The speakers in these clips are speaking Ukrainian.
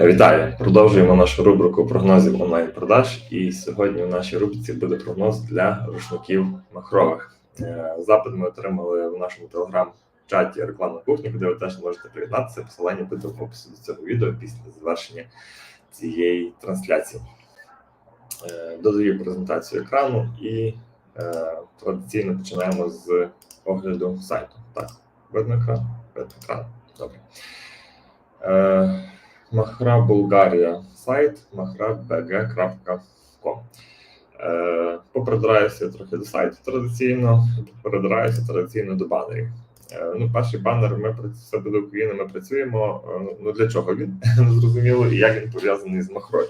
Вітаю! Продовжуємо нашу рубрику прогнозів онлайн-продаж. І сьогодні в нашій рубриці буде прогноз для рушників махрових. Е, Запит ми отримали в нашому телеграм-чаті рекламна кухні, куди ви теж можете приєднатися. Посилання буде в описі до цього відео після завершення цієї трансляції. Е, Додаю презентацію екрану і е, традиційно починаємо з огляду сайту. Так, видно екран? Видно екран. Добре. Махра Болгарія сайт mahra.bg.com. Е, Попродраюся трохи до сайту традиційно, передраюся традиційно до банерів. Е, Ну, перший банер ми це буде Україна. Ми працюємо. Е, Ну для чого він не зрозуміло і як він пов'язаний з Махрою.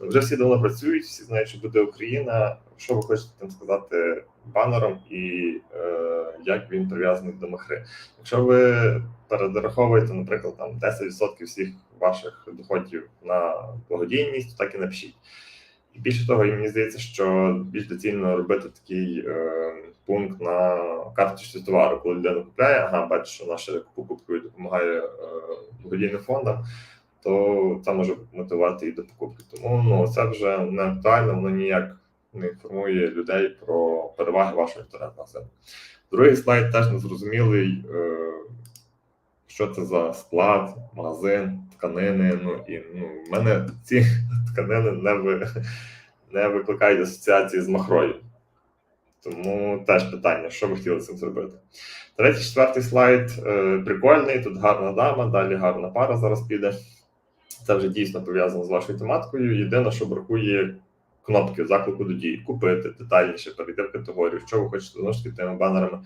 Ну, Вже всі давно працюють, всі знають, що буде Україна. Що ви хочете там сказати банером і е, як він прив'язаний до Махри? Якщо ви перераховуєте, наприклад, там 10% всіх ваших доходів на благодійність, так і напишіть. І більше того, і мені здається, що більш доцільно робити такий е, пункт на карточці товару, коли людина купляє, ага, бачить, що наша покупкою допомагає е, благодійним фондам, то це може мотивувати і до покупки. Тому ну це вже не актуально, воно ніяк не інформує людей про переваги вашого інтернет-магазину. Другий слайд теж незрозумілий. Е, що це за склад, магазин, тканини. Ну і ну, в мене ці тканини не, ви, не викликають асоціації з махрою. Тому теж питання, що ви хотіли цим зробити. Третій, четвертий слайд е, прикольний. Тут гарна дама, далі гарна пара зараз піде. Це вже дійсно пов'язано з вашою тематикою. Єдине, що бракує кнопки заклику до дії. Купити детальніше, перейти в категорію, що ви хочете знову ж таки тими банерами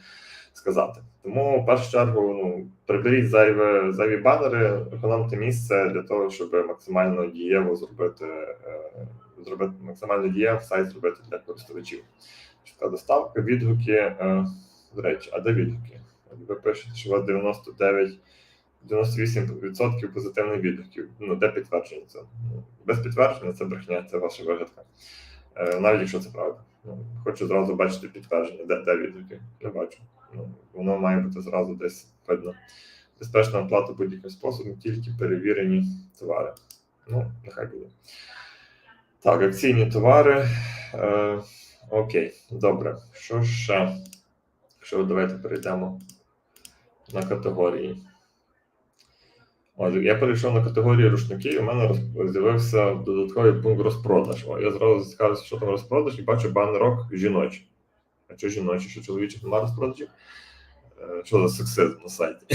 сказати. Тому в першу чергу ну, приберіть зайві, зайві банери, економте місце для того, щоб максимально дієво зробити, е, зробити максимально дієво сайт зробити для користувачів. Швидка доставка, відгуки. Е, до речі, а де відгуки? Ви пишете, що у вас 99 98% позитивних відгуків. Ну, де підтвердження це? Ну, без підтвердження це брехня, це ваша вигадка. Е, навіть якщо це правда. Ну, хочу зразу бачити підтвердження, де, де відгуки. Не бачу. Ну, воно має бути зразу десь видно. Безпечна оплата будь-яким способом, тільки перевірені товари. Ну, нехай буде. Так, акційні товари. Е, окей, добре. Що ще? Що давайте перейдемо на категорії. От, я перейшов на категорію рушники, і у мене з'явився додатковий пункт розпродаж. О, я зразу цікавився, що там розпродаж, і бачу банерок жіночий. Що жіночі, що чоловічих немає розпродажів? Що за сексизм на сайті?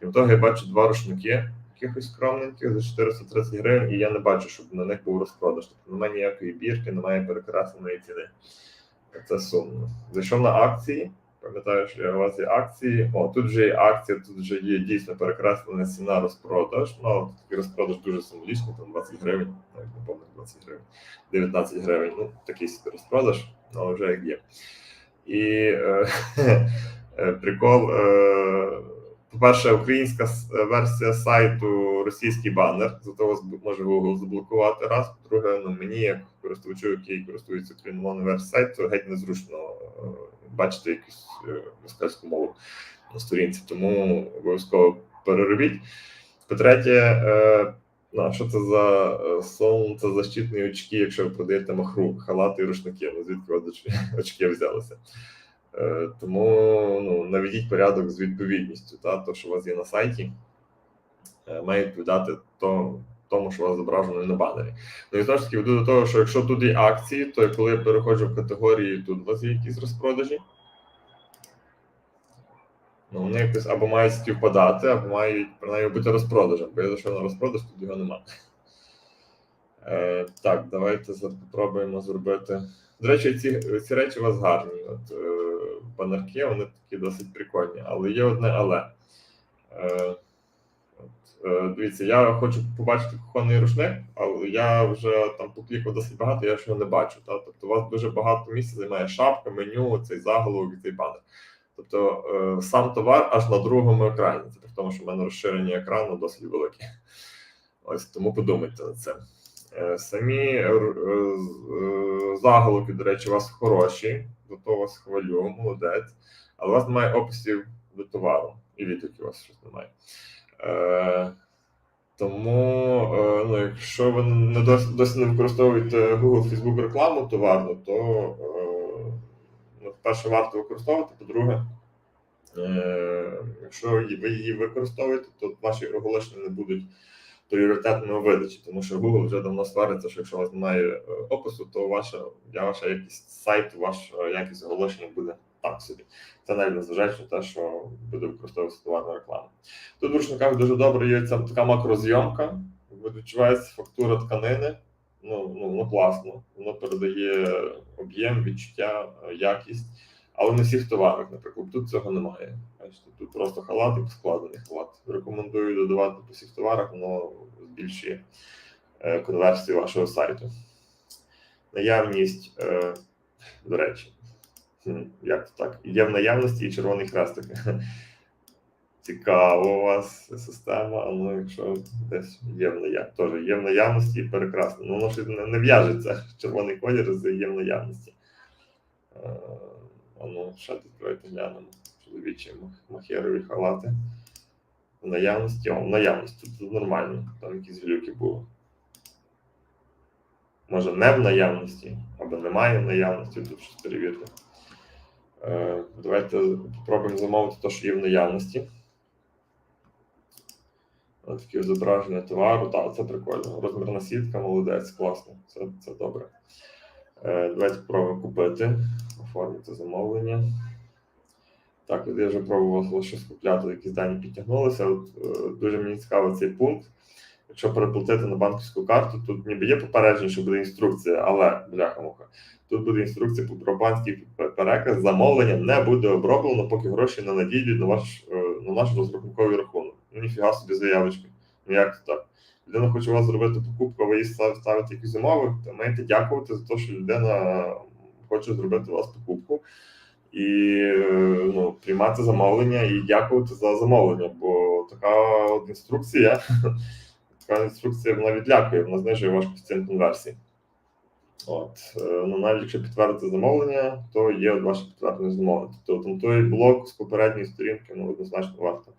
Крім того, я бачу два рушники якихось скромненьких за 430 гривень, і я не бачу, щоб на них був розпродаж. Тобто немає ніякої бірки, немає перекресленої ціни. Це сумно. Зайшов на акції. Пам'ятаю, що у вас є акції. О, тут вже є акція, тут вже є дійсно перекреслена ціна розпродаж. Ну, такий розпродаж дуже символічний, там 20 гривень, навіть не пам'ятаю, 20 гривень, 19 гривень. Ну, такий розпродаж, але вже як є. І е, е, прикол. Е, по-перше, українська версія сайту російський банер, зато вас може Google заблокувати раз. По-друге, ну мені, як користувачу, який користується україномовною версією сайту, геть незручно е, бачити якусь е, мову на сторінці, тому обов'язково переробіть. По-третє, е, ну, а що це за е, сонцезащитні очки, якщо ви продаєте махру, халати і рушники? Ну звідки вас очки взялися? Е, Тому ну, наведіть порядок з відповідністю. Та, то, що у вас є на сайті, е, має відповідати то, тому, що у вас зображено на банері. Ну і знову ж таки, веду до того, що якщо тут є акції, то коли я переходжу в категорії, тут у вас є якісь розпродажі. Ну, вони якось або мають співпадати, або мають принаймні бути розпродажем, бо я зайшов на розпродаж, тут його немає. Е, так, давайте спробуємо зробити. До речі, ці, ці речі у вас гарні. От, е, банерки, вони такі досить прикольні, але є одне але. Е, от, е, дивіться, я хочу побачити кухонний рушник, але я вже там поклікав досить багато, я ж його не бачу. Та? Тобто у вас дуже багато місця займає шапка, меню, цей заголовок і цей банер. Тобто е, сам товар аж на другому екрані. Це при тому, що в мене розширення екрану досить велике. Ось тому подумайте над цим. Е, Самі е, е, заголовки, до речі, у вас хороші, за то вас хвалю, молодець, але у вас немає описів до товару, і відгуків у вас щось немає. Тому, ну, якщо ви не досі, не використовуєте Google, Facebook рекламу товарну, то ну, перше варто використовувати. По-друге, е, якщо ви її використовуєте, то ваші оголошення не будуть пріоритетними видачі, тому що Google вже давно свариться, що якщо у вас немає е, опису, то ваша, я- ваша якість сайту, ваша якість оголошення буде так собі. Це навіть незважаючи на те, що буде використовуватися товарна реклама. Тут в рушниках дуже добре є ця така макрозйомка, відчувається фактура тканини. Ну, ну, ну класно. Воно передає об'єм, відчуття, е, якість. Але не всіх товарах, наприклад, тут цього немає. Тут просто халат і складений халат. Рекомендую додавати по всіх товарах, воно збільшує е, конверсію вашого сайту. Наявність, е, до речі, як то так? Є в наявності і червоний хрестик. Цікаво у вас система, а ну якщо десь є в наявності, теж є в наявності прекрасно. Ну, воно ж не, в'яжеться червоний колір з є в наявності. Е, а ну, ще тут давайте глянемо. Чоловічі мах- махерові халати. В наявності, о, в наявності, тут нормально, там якісь глюки були. Може, не в наявності, або немає в наявності, тут щось перевірте. Е, давайте спробуємо замовити те, що є в наявності. Такі зображення товару, так, це прикольно. Розмірна сітка, молодець, класно, це, це добре. Е, давайте спробуємо купити, оформити замовлення. Так, я вже пробував щось купляти, якісь дані підтягнулися. От, е, дуже мені цікавий цей пункт. Якщо переплатити на банківську карту, тут ніби є попередження, що буде інструкція, але бляха-муха. Тут буде інструкція про банківський переказ. Замовлення не буде оброблено, поки гроші не надійдуть на ваш е, на наш розрахунковий рахунок. Ніфіга собі заявочки. Ну як це так? Людина хоче у вас зробити покупку, а ви їй став- ставите якісь умови, то маєте дякувати за те, що людина хоче зробити у вас покупку. І ну, приймати замовлення і дякувати за замовлення, бо така от інструкція, така інструкція вона відлякує, вона знижує ваш коефіцієнт конверсії. От, е, ну навіть якщо підтвердити замовлення, то є ваше підтвердження замовлення. Тобто там той блок з попередньої сторінки ну, однозначно варто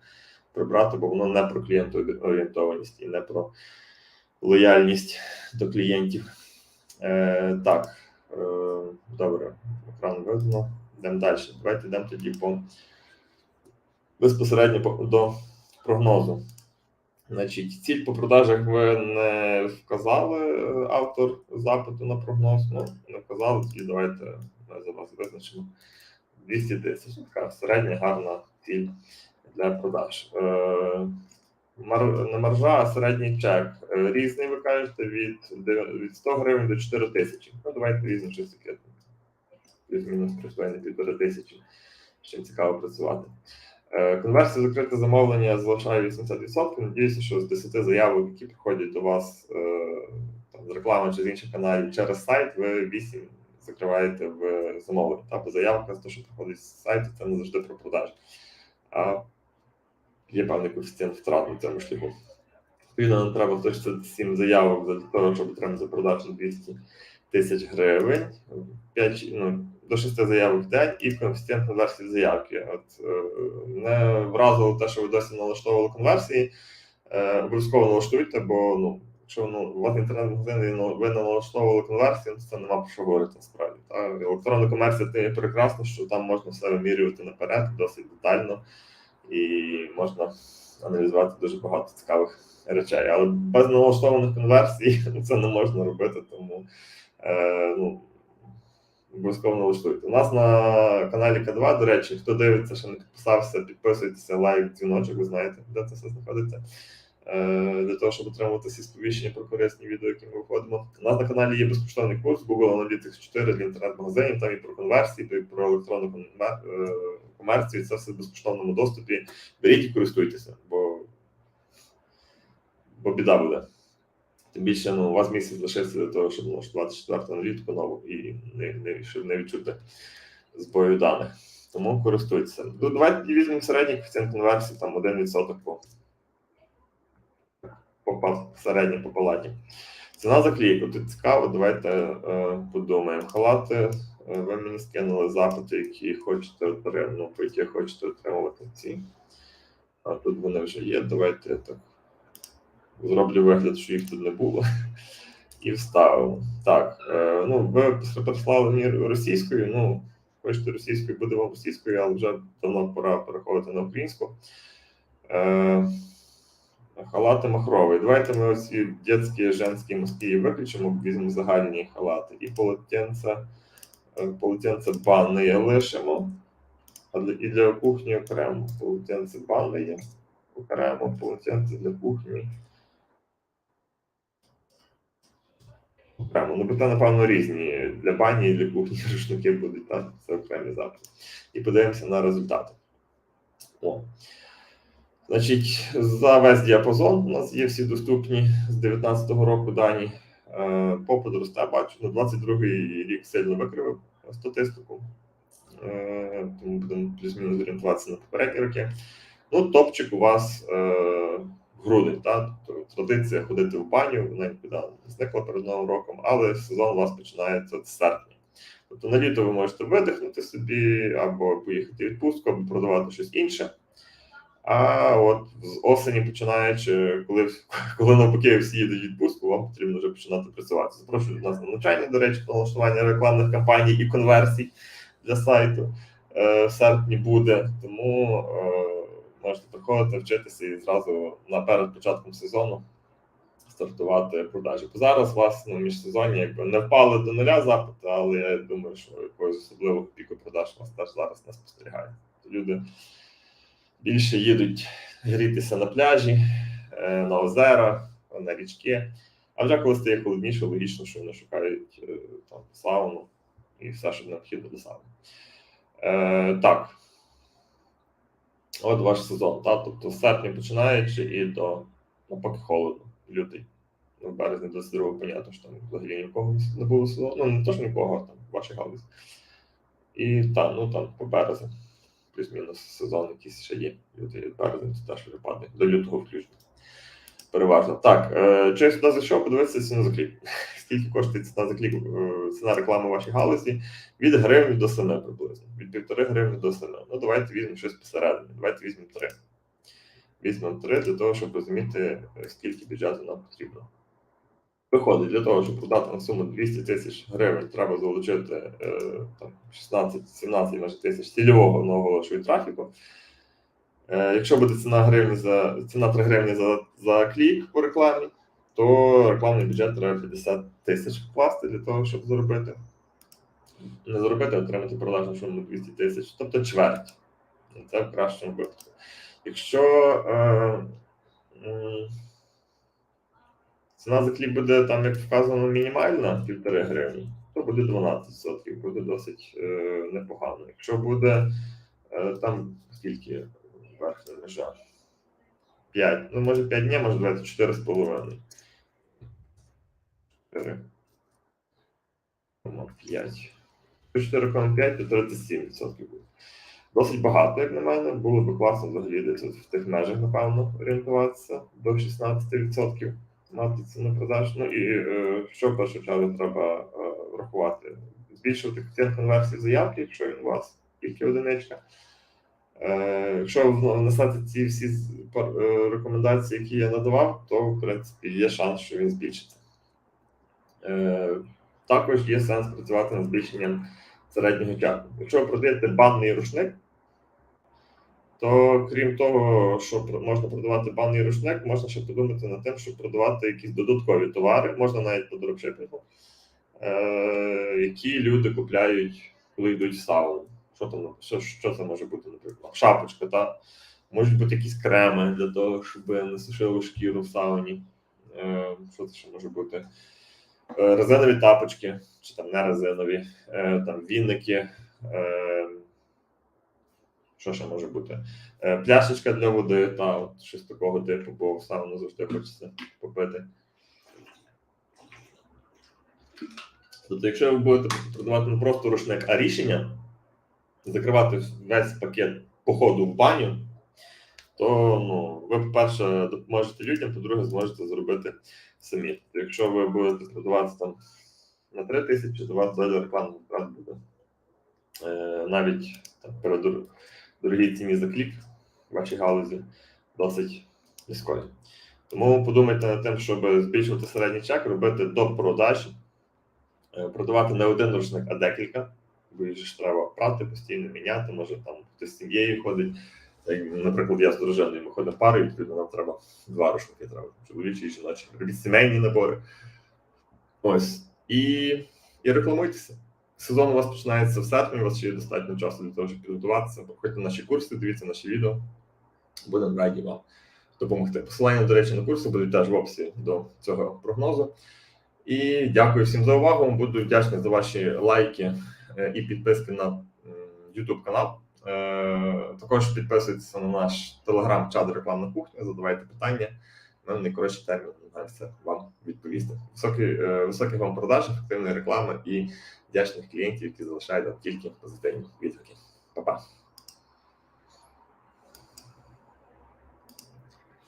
прибрати, бо воно не про клієнтоорієнтованість і не про лояльність до клієнтів. Е, так, е, добре, екран видно. Йдемо далі. Давайте йдемо тоді по безпосередньо по- до прогнозу. Значить, ціль по продажах ви не вказали е, автор запиту на прогноз. Ну, не вказали, тоді давайте ми за вас визначимо 200 тисяч. Така середня гарна ціль для продаж. Е, не маржа, середній чек. Е, різний, ви кажете, від, від 100 гривень до 4 тисячі. Ну, давайте візьмемо щось таке. Плюс-мінус присвоєння півтори тисячі. З чим цікаво працювати. Е, Конверсія закрите замовлення залишає 80%. Надіюся, що з 10 заявок, які приходять до вас там, з реклами чи з інших каналів через сайт, ви 8 закриваєте в замовлення. Та, бо заявка з того, що приходить з сайту, це не завжди про продаж. А є певний коефіцієнт втрат на цьому шляху. Відповідно, нам треба 167 заявок для того, щоб отримати продаж на 200 тисяч гривень. 5, ну, до 6 заявок в день і коефіцієнт конверсії заявки. От е, не вразило те, що ви досі налаштовували конверсії. Е, обов'язково налаштуйте, бо ну, якщо ну, у вас інтернет-магазин і ви налаштовували конверсію, то це нема про що говорити насправді. Електронна комерція є прекрасно, що там можна все вимірювати наперед, досить детально, і можна аналізувати дуже багато цікавих речей. Але без налаштованих конверсій це не можна робити, тому е, ну, обов'язково налаштуйте. У нас на каналі К2, до речі, хто дивиться, що не підписався, підписуйтеся, лайк, дзвіночок, ви знаєте, де це все знаходиться. Е, Для того, щоб отримувати всі сповіщення про корисні відео, які ми виходимо. У нас на каналі є безкоштовний курс Google Analytics 4 для інтернет-магазинів, там і про конверсії, і про електронну е, комерцію. Це все в безкоштовному доступі. Беріть і користуйтеся, бо, бо біда буде. Тим більше ну, у вас місяць лишиться для того, щоб налаштувати четверту аналітику нову і не, не, щоб не відчути збою даних. Тому користуйтеся. Ну, давайте візьмемо середній коефіцієнт конверсії, там 1% по, по середній по палаті. Ціна за кліку. Тут цікаво, давайте е, подумаємо. Халати, е, ви мені скинули запити, які хочете отримати, ну, які хочете отримувати ці. А тут вони вже є. Давайте я так Зроблю вигляд, що їх тут не було. І вставив. Так, е, ну, ви прислали мені російською. Ну, хочете російською, буде вам російською, але вже давно пора переходити на українську. Е, халати махрові. Давайте ми оці дитячі, женські морські виключимо, візьмемо загальні халати. І полотенце, е, полотенце банне лишимо. А для, і для кухні окремо. Полотенце банне є окремо, полотенце для кухні. Окремо. Ну, бо напевно, різні. Для бані і для кухні рушники будуть, так? Це окремі запити. І подивимося на результати. О. Значить, за весь діапазон у нас є всі доступні з 2019 року дані. Е, Попит росте, бачу, на 22-й рік сильно викривив статистику. Е, Тому будемо плюс-мінус орієнтуватися на попередні роки. Ну, топчик у вас е, грудень, так? Тобто традиція ходити в баню, вона не зникла перед новим роком, але сезон у вас починається з серпня. Тобто на літо ви можете видихнути собі, або поїхати в відпустку, або продавати щось інше. А от з осені починаючи, коли, коли навпаки всі їдуть відпустку, вам потрібно вже починати працювати. Запрошую нас на навчання, до речі, налаштування рекламних кампаній і конверсій для сайту е, в серпні буде. Тому е, можете приходити, вчитися і зразу наперед початком сезону стартувати продажі. Бо зараз у вас ну, якби не впали до нуля запити, але я думаю, що якогось особливого піку продаж вас теж зараз не спостерігає. Люди більше їдуть грітися на пляжі, е, на озера, на річки. А вже коли стає холодніше, логічно, що вони шукають е, там сауну і все, що необхідно до сауни. Е, так. От ваш сезон. Та? Тобто з серпня починаючи і до ну, поки холодно, лютий. Ну, в березні 22 понятно, що там взагалі нікого не було сезону. Ну, не то, що нікого, там ваші галузі. І там, ну там по березні плюс-мінус сезон якийсь ще є. Лютий березень це теж випадає до лютого включно. Переважно. Так, е, я сюди зайшов, подивитися ціну за клік. Скільки коштує ціна за клік, е, ціна реклами вашій галузі? Від гривні до 7 приблизно. Від півтори гривні до 7. Ну, давайте візьмемо щось посередині. Давайте візьмемо 3. Візьмемо 3 для того, щоб розуміти, е, скільки бюджету нам потрібно. Виходить, для того, щоб продати на суму 200 тисяч гривень, треба залучити е, там, 16-17 може, тисяч цільового наголошую трафіку. Е, якщо буде ціна гривні за ціна 3 гривні за, за клік по рекламі, то рекламний бюджет треба 50 тисяч вкласти для того, щоб заробити. Не заробити, а отримати продажну суму 200 тисяч, тобто чверть. Це в кращому випадку. Якщо е, ціна за клік буде там, як вказано, мінімальна півтори гривні, то буде 12%, буде досить е, непогано. Якщо буде е, там скільки верхня межа? 5. Ну, може 5 днів, може давайте 4,5. 4. 5. 4,5 то 37% буде. Досить багато, як на мене. Було б класно взагалі десь в тих межах, напевно, орієнтуватися до 16% мати ціну. Ну і е, що в першу чергу треба е, врахувати? Збільшувати коефіцієнт конверсії заявки, якщо він у вас тільки одиничка. Е, Якщо ви внесете ці всі рекомендації, які я надавав, то в принципі є шанс, що він збільшиться. Також є сенс працювати над збільшенням середнього чеку. Якщо продаєте банний рушник, то крім того, що можна продавати банний рушник, можна ще подумати над тим, щоб продавати якісь додаткові товари, можна навіть по дропшипінгу, е, які люди купляють, коли йдуть в сауну. Що там що, що це може бути, наприклад? Шапочка, та можуть бути якісь креми для того, щоб не сушили шкіру в сауні. Е, що це ще може бути? Е, резинові тапочки, чи там не резинові, там вінники. Що ще може бути? Е, пляшечка для води, та от щось такого типу, бо сауну завжди хочеться попити. Тобто, якщо ви будете продавати не просто рушник, а рішення, закривати весь пакет походу в баню, то ну, ви, по-перше, допоможете людям, по-друге, зможете зробити самі. Якщо ви будете продавати там на 3 тисячі, то вас далі рекламний буде е, навіть там, при дор- дорогій ціні за клік в вашій галузі досить низькою. Тому подумайте над тим, щоб збільшувати середній чек, робити до продаж, е, продавати не один рушник, а декілька. Бо їх ж треба прати постійно, міняти, може там хтось з сім'єю ходить. Наприклад, я з дружиною ми ходимо парою, відповідно, нам треба два рушники, треба чоловічі і жіночі. Робіть сімейні набори. Ось. І, і рекламуйтеся. Сезон у вас починається в серпні, у вас ще є достатньо часу для того, щоб підготуватися. Проходьте наші курси, дивіться наші відео. Будемо раді вам допомогти. Посилання, до речі, на курси будуть теж в описі до цього прогнозу. І дякую всім за увагу. Буду вдячний за ваші лайки е, і підписки на YouTube канал. Е, Також підписуйтесь на наш телеграм-чат рекламна кухня, задавайте питання. Ми в найкоротший термін намагаємося вам відповісти. Високі, е, високих вам продаж, ефективної реклами і вдячних клієнтів, які залишають нам тільки позитивні відгуки. Па-па.